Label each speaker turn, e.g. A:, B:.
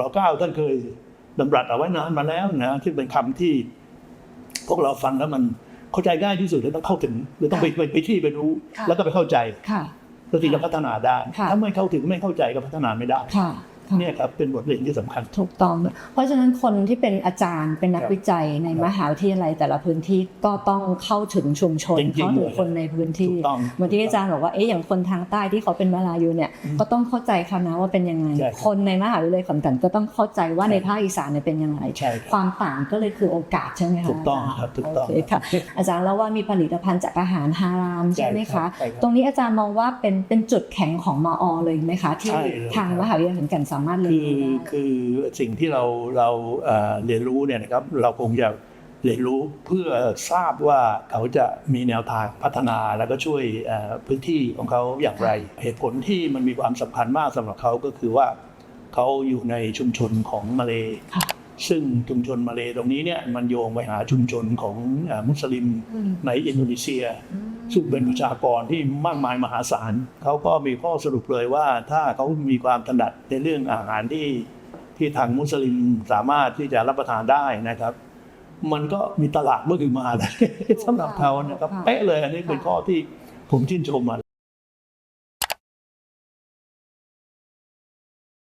A: รอเก้าท่านเคยดำรัสเอาไว้นานมาแล้วนะที่งเป็นคำที่พวกเราฟังแล้วมันเข้าใจง่ายที่สุดเลยต้องเข้าถึงหรือต้องไปไปไปที่ไปรู้
B: ค่ะ
A: แล้วก็ไปเข้าใจ
B: ค่ะ
A: แล้วถึงจะพัฒนาได้
B: ค่ะ
A: ถ้าไม่เข้าถึงไม่เข้าใจก็พัฒนาไม่ได้
B: ค่ะค่ะ
A: เนี่ยครับเป็นบทเรียนที่สำคัญ
B: ถูกต้อง เพราะฉะนั้นคนที่เป็นอาจารย์เป็นนัก
A: ครับ
B: วิจัยใน
A: ครับ
B: มหาวิทยาลัยแต่ละพื้นที่ก็ต้องเข้าถึงชุมชน
A: จริงๆ
B: เข้าถึง
A: เลย
B: คนในพื้นที่
A: ถูกต้อง
B: เหมือนที่อาจารย์บอกว่าเอ๊ะอย่างคนทางใต้ที่เขาเป็นมาลายูเนี่ย
A: อืม
B: ก็ต้องเข้าใจเขานะว่าเป็นยังไง
A: ใช่ครับ
B: คนในมหาวิทยาลัยขอนแก่นก็ต้องเข้าใจว่า
A: ใช่
B: ในภาคอีสานเนี่ยเป็นยังไง
A: ใช่ครับ
B: ความต่างก็เลยคือโอกาสใช่ไหมคะ
A: ถูกต้องครับถูกต้อง
B: โเคค่ะอาจารย์แล้วว่ามีผลิตภัณฑ์จากอาหารฮารามใช่ไหม
A: ใช่ครั
B: คะ
A: บใช่ครับ
B: ตรงนี้อาจารย์มองว่าเป็นเป็นจุดแข็งของมอเลยไหมคะ ที่
A: ใช่เลย
B: ทางมหาวิทยาลัยขอนแก่นสามารถเรียน
A: คือ
B: รู้ได้
A: คือสิ่งที่เราเราเอ่อเรียนรู้เนี่ยนะครับเราคงจะเรียนรู้เพื่อทราบว่าเขาจะมีแนวทางพัฒนาแล้วก็ช่วยเอ่อพื้นที่ของเขาอย่างไร เหตุผลที่มันมีความสำคัญมากสำหรับเขาก็คือว่าเขาอยู่ในชุมชนของมาเล
B: ค่ะ
A: ซึ่งชุมชนมาเลตรงนี้เนี่ยมันโยงไปหาชุมชนของเอ่อมุสลิม
B: อืม
A: ในอินโดนีเซีย ซึ่งเป็นประชากรที่มากมายมหาศาลเขาก็มีข้อสรุปเลยว่าถ้าเขามีความถนัดในเรื่องอาหารที่ที่ทางมุสลิมสามารถที่จะรับประทานได้นะครับ มันก็มีตลาดเมื่อคือมาเลยสำหรับเขานะครับ
B: ค่ะ
A: เป๊ะเลยอันนี้เป็นข้อที่ผมชื่นชมมา